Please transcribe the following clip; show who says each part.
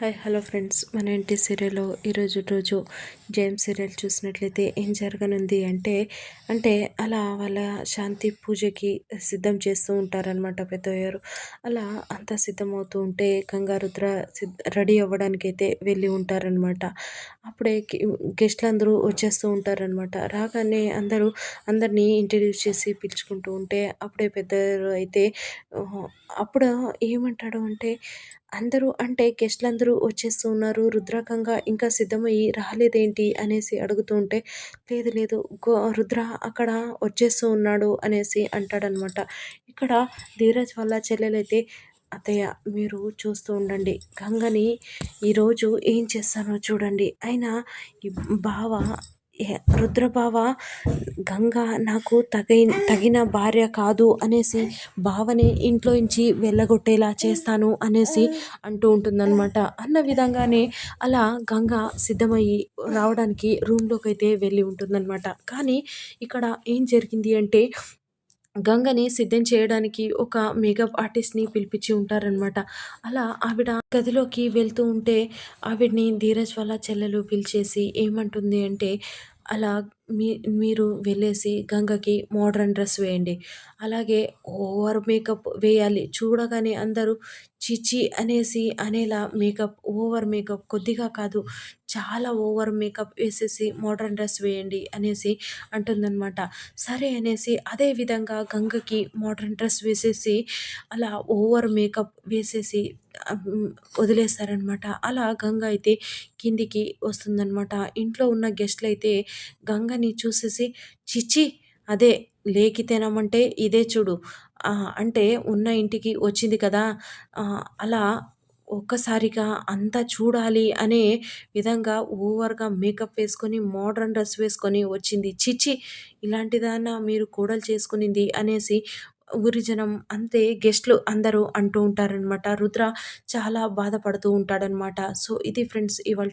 Speaker 1: Hi hello friends. మన ఇంటి సీరియల్లో ఈరోజు రోజు జేమ్ సీరియల్ చూసినట్లయితే ఏం జరగనుంది అంటే అంటే అలా వాళ్ళ శాంతి పూజకి సిద్ధం చేస్తూ ఉంటారనమాట పెద్దయ్యారు. అలా అంతా సిద్ధమవుతూ ఉంటే గంగారుద్ర రెడీ అవ్వడానికి అయితే వెళ్ళి ఉంటారనమాట అప్పుడే గెస్ట్లు అందరూ వచ్చేస్తూ ఉంటారనమాట రాగానే అందరూ అందరినీ ఇంట్రడ్యూస్ చేసి పిలుచుకుంటూ ఉంటే అప్పుడే పెద్ద అయితే అప్పుడు ఏమంటాడు అంటే అందరూ అంటే గెస్ట్లందరూ వచ్చేస్తూ ఉన్నారు. ఇంకా సిద్ధమయ్యి రాలేదేంటి అనేసి అడుగుతూ ఉంటే లేదు లేదు గో రుద్ర అక్కడ వచ్చేస్తూ ఉన్నాడు అనేసి అంటాడనమాట. ఇక్కడ ధీరజ్ వాళ్ళ చెల్లెలైతే అత్తయ్య మీరు చూస్తూ ఉండండి. గంగని ఈరోజు ఏం చేస్తానో చూడండి. అయినా ఈ బావ రుద్రబావ గంగ నాకు తగై తగిన భార్య కాదు అనేసి బావని ఇంట్లో నుంచి వెళ్ళగొట్టేలా చేస్తాను అనేసి అంటూ ఉంటుందన్నమాట. అన్న విధంగానే అలా గంగ సిద్ధమయ్యి రావడానికి రూమ్లోకి అయితే వెళ్ళి ఉంటుందన్నమాట. కానీ ఇక్కడ ఏం జరిగింది అంటే గంగని సిద్ధం చేయడానికి ఒక మేకప్ ఆర్టిస్ట్ని పిలిపించి ఉంటారనమాట అలా ఆవిడ గదిలోకి వెళ్తూ ఉంటే ఆవిడ్ని ధీరజ్ వాళ్ళ చెల్లెలు పిలిచేసి ఏమంటుంది అంటే అలా మీ మీరు వెళ్ళేసి గంగకి మోడ్రన్ డ్రెస్ వేయండి. అలాగే ఓవర్ మేకప్ వేయాలి. చూడగానే అందరూ చిచి అనేసి అనేలా మేకప్ ఓవర్ మేకప్ కొద్దిగా కాదు చాలా ఓవర్ మేకప్ వేసేసి మోడ్రన్ డ్రెస్ వేయండి అనేసి అంటుందన్నమాట. సరే అనేసి అదే విధంగా గంగకి మోడ్రన్ డ్రెస్ వేసేసి అలా ఓవర్ మేకప్ వేసేసి వదిలేస్తారనమాట అలా గంగ అయితే కిందికి వస్తుందన్నమాట. ఇంట్లో ఉన్న గెస్ట్లు అయితే గంగని చూసేసి చిచ్చి అదే లేకి తినమంటే ఇదే చూడు. అంటే ఉన్న ఇంటికి వచ్చింది కదా. అలా ఒక్కసారిగా అంతా చూడాలి అనే విధంగా ఓవర్గా మేకప్ వేసుకొని మోడ్రన్ డ్రెస్ వేసుకొని వచ్చింది. చిచి ఇలాంటిదన్నా మీరు కూడలు చేసుకునింది అనేసి ఊరి జనం అంతే గెస్ట్లు అందరూ అంటూ ఉంటారనమాట రుద్ర చాలా బాధపడుతూ ఉంటాడనమాట సో ఇది ఫ్రెండ్స్ ఇవాళ